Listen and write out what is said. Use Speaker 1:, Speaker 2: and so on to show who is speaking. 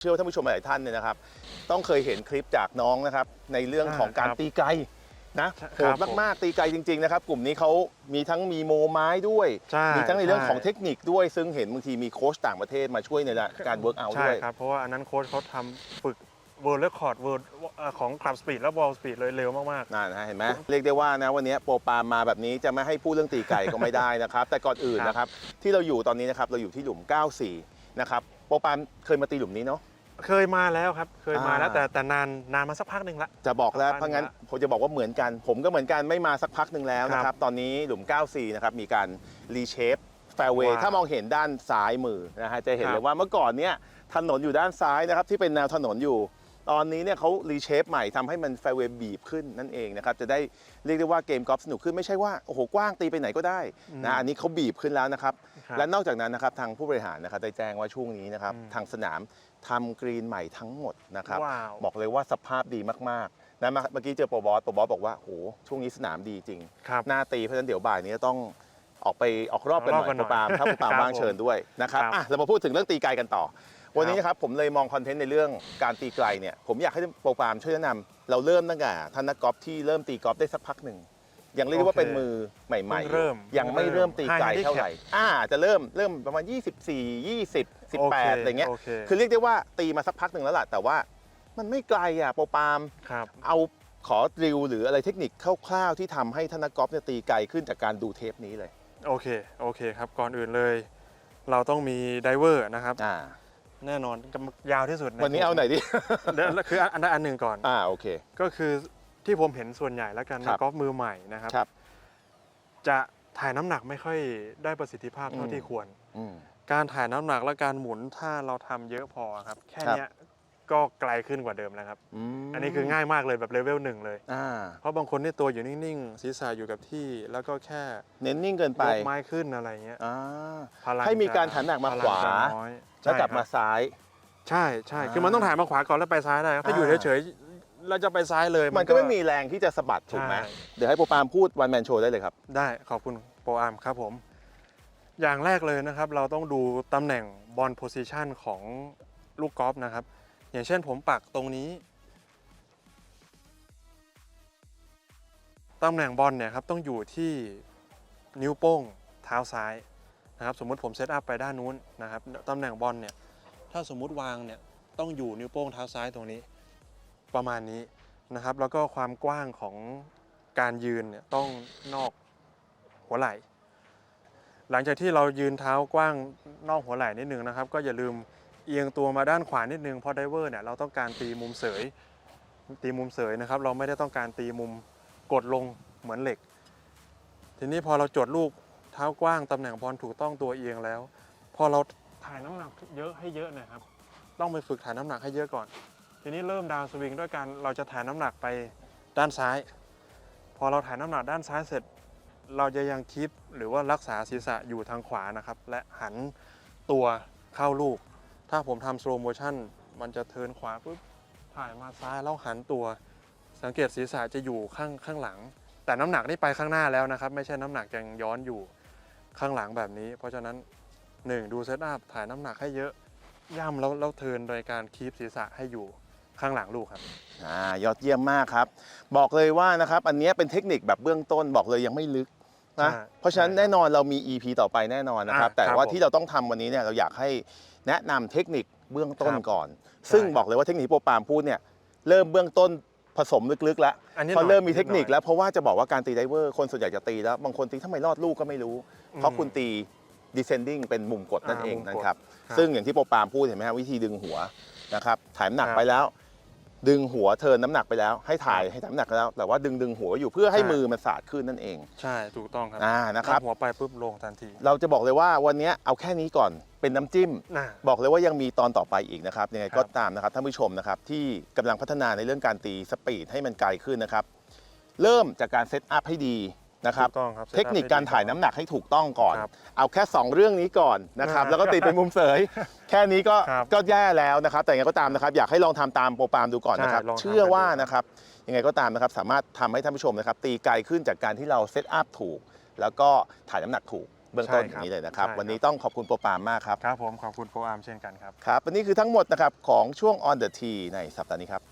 Speaker 1: เชื่อว่าท่านผู้ชมหลายท่านเนี่ยนะครับ ต้องเคยเห็นคลิปจากน้องนะครับ ในเรื่องของการ
Speaker 2: อ่าครับ
Speaker 1: ตีไกลนะ
Speaker 2: ใช่
Speaker 1: โห
Speaker 2: ครั
Speaker 1: ด
Speaker 2: บผม
Speaker 1: มากๆตีไกลจริง ๆ นะครับ กลุ่มนี้เขามีทั้งมีโมไม้ด้วย
Speaker 2: ใช่
Speaker 1: มีทั้งในเรื่องของ
Speaker 2: ใช่
Speaker 1: เทคนิคด้วย ซึ่งเห็นบางทีมีโค้ชต่างประเทศมาช่วยในการเวิร์กเอา
Speaker 2: ใช่
Speaker 1: ด้วย
Speaker 2: ครับ เพราะว่าอันนั้นโค้ชเขาทำฝึกเวิร์ลเรคคอร์ดเวิร์ของคลับสปีดและบอลสปีดเลยเร็วมาก
Speaker 1: นั่นนะฮะเห็นไหมเรียกได้ว่านะวันนี้โปรปาล์มมาแบบนี้จะไม่ให้พูดเรื่องตีไก่ก็ไม่ได้นะครับ แต่ก่อนอื่น
Speaker 2: ครับ
Speaker 1: นะครับ ที่เราอยู่ตอนนี้นะครับ เราอยู่ที่หลุม 94 นะครับ โปรปาล์มเคยมาตีหลุมนี้เนาะ
Speaker 2: ๆ เคยมาแล้วครับ เคยมาแล้ว
Speaker 1: อ่า
Speaker 2: แต่แต่นานนานมาสักพักหนึ่งละ
Speaker 1: จะบอกแล้ว
Speaker 2: ประมาณ
Speaker 1: เพราะงั้น
Speaker 2: ละ
Speaker 1: ผมจะบอกว่าเหมือนกัน ผมก็เหมือนกันไม่มาสักพักหนึ่งแล้วนะค
Speaker 2: ครั
Speaker 1: รับบตอนนี้หลุม 94 นะครับ มีการรีเชฟแฟร์เวย์
Speaker 2: ว้าว
Speaker 1: ถ้ามองเห็นด้านซ้ายมือนะฮะจะเห็น
Speaker 2: ครับ
Speaker 1: เลยว่าเมื่อก่อนเนี่ยถนนอยู่ด้านซ้ายนะครับที่เป็นแนวถนนอยู่ ตอนนี้เนี่ยเขารีเชฟใหม่ทำให้มันแฟร์เวย์บีบขึ้นนั่นเองนะครับจะได้เรียกได้ว่าเกมกอล์ฟสนุกขึ้นไม่ใช่ว่าโอ้โหกว้างตีไปไหนก็ได้นะอันนี้เขาบีบขึ้นแล้วนะครับ
Speaker 2: ครับ
Speaker 1: และนอกจากนั้นนะครับทางผู้บริหารนะครับได้แจ้งว่าช่วงนี้นะครับ
Speaker 2: อืม
Speaker 1: ทางสนามทำกรีนใหม่ทั้งหมดนะครับ
Speaker 2: ว้าว
Speaker 1: บอกเลยว่าสภาพดีมากๆนะเมื่อกี้เจอโปรบอสโปรบอสบอกว่าโหช่วงนี้สนามดีจริง
Speaker 2: ครับ
Speaker 1: หน้าตีเพราะฉะนั้นเดี๋ยวบ่ายนี้จะต้องออกไปออกรอบกันหน่อย
Speaker 2: ออกรอบกันหน่
Speaker 1: โป
Speaker 2: อย
Speaker 1: รปาล์มถ้าโปรปาล์ม
Speaker 2: ครับ
Speaker 1: ว่างเชิญด้วยนะครับ
Speaker 2: ครับ
Speaker 1: อะเรามาพูดถึงเรื่องตีไกลกันต่อ วันนี้นะครับผมเลยมองคอนเทนต์ในเรื่องการตีไกลเนี่ยผมอยากให้โปรปาล์มช่วยแนะนำเราเริ่มตั้งแต่ท่านนักกอล์ฟที่เริ่มตีกอล์ฟได้สักพักหนึ่งยังเรียกได้ว่า
Speaker 2: โอเค
Speaker 1: เป็นมือใหม่
Speaker 2: เพิ่ง
Speaker 1: ๆ
Speaker 2: เริ่ม
Speaker 1: ยังไม่เริ่มตีไกล
Speaker 2: High
Speaker 1: เท่าไหร่ อ่าจะเริ่มเริ่มประมาณ 24 20
Speaker 2: โอเค
Speaker 1: 18อะไรเงี้ย
Speaker 2: โอเค
Speaker 1: คือเรียกได้ว่าตีมาสักพักหนึ่งแล้วล่ะแต่ว่ามันไม่ไกลอะโปรปาล์ม
Speaker 2: ครับ
Speaker 1: เอาขอดริลหรืออะไรเทคนิคคร่าวๆที่ทำให้ธนกอล์ฟเนี่ยตีไกลขึ้นจากการดูเทปนี้เลย
Speaker 2: โอเค โอเคครับ ก่อนอื่นเลย เราต้องมีไดเวอร์นะครับ
Speaker 1: อ่า
Speaker 2: แน่นอนยาวที่สุดใวั
Speaker 1: นนี้เอาไหนอยดิ
Speaker 2: เดี๋ยวคืออันอันอันหนึ่งก่อน
Speaker 1: อ่าโอเค
Speaker 2: ก็คือที่ผมเห็นส่วนใหญ่แล้วกัน
Speaker 1: ครั
Speaker 2: นั
Speaker 1: บ
Speaker 2: กกอล์ฟมือใหม่นะครับ
Speaker 1: ครับ
Speaker 2: จะถ่ายน้ำหนักไม่ค่อยได้ประสิทธิภาพเท่า
Speaker 1: อืม
Speaker 2: ที่ควร
Speaker 1: อืม
Speaker 2: การถ่ายน้ำหนักและการหมุนถ้าเราทำเยอะพอครับ แค่
Speaker 1: ครับ
Speaker 2: เนี้ยก็ไกลขึ้นกว่าเดิมแล้วครับ
Speaker 1: ม
Speaker 2: อันนี้คือง่ายมากเลยแบบเลเวลหนึ่งเลย
Speaker 1: อ่า
Speaker 2: เพราะบางคนนี่ตัวอยู่นิ่งๆ ศีรษะอยู่กับที่ แล้วก็แค่
Speaker 1: เน้นนิ่งเกินไป
Speaker 2: ยกไม้ขึ้นอะไรเงี้ย
Speaker 1: อ่า
Speaker 2: พลัง
Speaker 1: ให้มีการ
Speaker 2: จะ
Speaker 1: หันหนักมา
Speaker 2: พ
Speaker 1: ขวา
Speaker 2: จะน้อย
Speaker 1: แล้วกลับ
Speaker 2: ใช่
Speaker 1: มา
Speaker 2: ครับ
Speaker 1: ซ้าย
Speaker 2: ใช่ใช่
Speaker 1: อ่า
Speaker 2: คือมันต้องถ่ายมาขวาก่อนแล้วไปซ้ายได้ครับถ้าอยู่
Speaker 1: อ่า
Speaker 2: เฉยๆเราจะไปซ้ายเลย
Speaker 1: มันก็ไม่มีแรงที่จะสะบัดถูกไหม
Speaker 2: ใช่
Speaker 1: เดี๋ยวให้โปรปาล์มพูดวันแมนโชว์ได้เลยครับ
Speaker 2: ได้ขอบคุณโปรอาร์มครับผม อย่างแรกเลยนะครับ เราต้องดูตำแหน่งบอลโพซิชันของลูกกอล์ฟนะครับ อย่างเช่นผมปักตรงนี้ตำแหน่งบอลเนี่ยครับต้องอยู่ที่นิ้วโป้งเท้าซ้าย นะครับสมมุติผมเซตอัพไปด้านนู้นนะครับตำแหน่งบอลเนี่ยถ้าสมมุติวางเนี่ยต้องอยู่นิ้วโป้งเท้าซ้ายตรงนี้ประมาณนี้นะครับ แล้วก็ความกว้างของการยืนเนี่ยต้องนอกหัวไหล่ หลังจากที่เรายืนเท้ากว้างนอกหัวไหล่นิดนึงนะครับ ก็อย่าลืมเอียงตัวมาด้านขวานิดนึงเพราะไดเวอร์เนี่ยเราต้องการตีมุมเสยตีมุมเสยนะครับ เราไม่ได้ต้องการตีมุมกดลงเหมือนเหล็ก ทีนี้พอเราจดลูก ท้ากว้างตำแหน่งบอลถูกต้องตัวเอียงแล้ว พอเราถ่ายน้ำหนักเยอะให้เยอะนะครับ ต้องไปฝึกถ่ายน้ำหนักให้เยอะก่อน ทีนี้เริ่มดาวสวิงด้วยการเราจะถ่ายน้ำหนักไปด้านซ้าย พอเราถ่ายน้ำหนักด้านซ้ายเสร็จ เราจะยังคีปหรือว่ารักษาศีรษะอยู่ทางขวานะครับ และหันตัวเข้าลูก ถ้าผมทำ slow motion มันจะเทินขวาปุ๊บถ่ายมาซ้ายแล้วหันตัว สังเกตศีรษะจะอยู่ข้างข้างหลัง แต่น้ำหนักนี่ไปข้างหน้าแล้วนะครับ ไม่ใช่น้ำหนักยังย้อนอยู่ ข้างหลังแบบนี้ เพราะฉะนั้น 1 ดูเซตอัพถ่ายน้ำหนักให้เยอะ ย่ำแล้วแล้วเทิร์นโดยการคีปศีรษะให้อยู่ข้างหลังลูกครับ
Speaker 1: อ่ายอดเยี่ยมมากครับ บอกเลยว่านะครับอันเนี้ยเป็นเทคนิคแบบเบื้องต้นบอกเลยยังไม่ลึกนะ
Speaker 2: ใช่
Speaker 1: เพราะฉะนั้น
Speaker 2: ใช่
Speaker 1: แน่นอนเรามี EP ต่อไปแน่นอนนะครับ
Speaker 2: อะ
Speaker 1: แต่
Speaker 2: ครับ
Speaker 1: ว่า
Speaker 2: ผม
Speaker 1: ที่เราต้องทำวันนี้เนี่ยเราอยากให้แนะนำเทคนิคเบื้องต้น
Speaker 2: ครับ
Speaker 1: ก่อน
Speaker 2: ใช่
Speaker 1: ซึ่งบอกเลยว่าเทคนิคที่โปรปาล์มพูดเนี่ยเริ่มเบื้องต้น ผสมลึกๆแล้ว
Speaker 2: อันนี้
Speaker 1: เพราะ
Speaker 2: หน่อย
Speaker 1: เริ่มมีเทคนิค
Speaker 2: ดหอย
Speaker 1: แล้ว เพราะว่าจะบอกว่าการตีไดเวอร์คนส่วนใหญ่จะตีแล้ว บางคนตีทำไมรอดลูกก็ไม่รู้ เพราะ
Speaker 2: อืม
Speaker 1: คุณตี descending เป็นมุมกดนั่น
Speaker 2: อ่า
Speaker 1: เอง
Speaker 2: มุมกด
Speaker 1: นะครับ
Speaker 2: ครับ
Speaker 1: ซึ่งอย่างที่โปรปาล์มพูดเห็นไหมครับวิธีดึงหัวนะครับถ่ายน้ำหนัก
Speaker 2: ครับ
Speaker 1: ไปแล้ว ดึงหัวเทิร์นน้ำหนักไปแล้ว ให้ถ่าย
Speaker 2: ครับ
Speaker 1: ให้ถ่ายน้ำหนักแล้ว แต่ว่าดึงดึงหัวอยู่เพื่อให้
Speaker 2: ใช่
Speaker 1: มือมันสาดขึ้นนั่นเอง
Speaker 2: ใช่ถูกต้องครับ
Speaker 1: อ่านะครับ
Speaker 2: หัวไปปุ๊บลงทันที
Speaker 1: เราจะบอกเลยว่าวันนี้เอาแค่นี้ก่อน เป็นน้ำจิ้ม
Speaker 2: น่ะ
Speaker 1: บอกเลยว่ายังมีตอนต่อไปอีกนะครับยังไง
Speaker 2: ครับ
Speaker 1: ก็ตามนะครับท่านผู้ชมนะครับที่กำลังพัฒนาในเรื่องการตีสปีดให้มันไกลขึ้นนะครับ เริ่มจากการเซตอัพให้ดีนะครับ
Speaker 2: ถูกต้องครับ
Speaker 1: เทคนิคการถ่ายน้ำหนักให้ถูกต้องก่อน
Speaker 2: ครับ
Speaker 1: เอาแค่ 2 เรื่องนี้ก่อนนะครับ
Speaker 2: อ่า
Speaker 1: แล้วก็ตีเป็นมุมเสย แค่นี้ก็
Speaker 2: ครับ
Speaker 1: ก็แย่แล้วนะครับ แต่ยังไงก็ตามนะครับ อยากให้ลองทำตามโปรปาล์มดูก่อนนะครับ
Speaker 2: ใช่ลองทำ
Speaker 1: เชื่อว่า
Speaker 2: กันดูครับ
Speaker 1: นะครับยังไงก็ตามนะครับ สามารถทำให้ท่านผู้ชมนะครับ ตีไกลขึ้นจากการที่เราเซตอัพถูก แล้วก็ถ่ายน้ำหนักถูก เบื้องต้น
Speaker 2: ใช่
Speaker 1: อ
Speaker 2: ครับ
Speaker 1: ย่างนี้เลยนะครับ
Speaker 2: ใช่ครับ
Speaker 1: วันนี้ต้องขอบคุณโปรปามมากครับ
Speaker 2: ครับผมขอบคุณโปรอาร์มเช่นกันครับ
Speaker 1: ครับ วันนี้คือทั้งหมดนะครับของช่วง On the T ในสัปดาห์นี้ครับ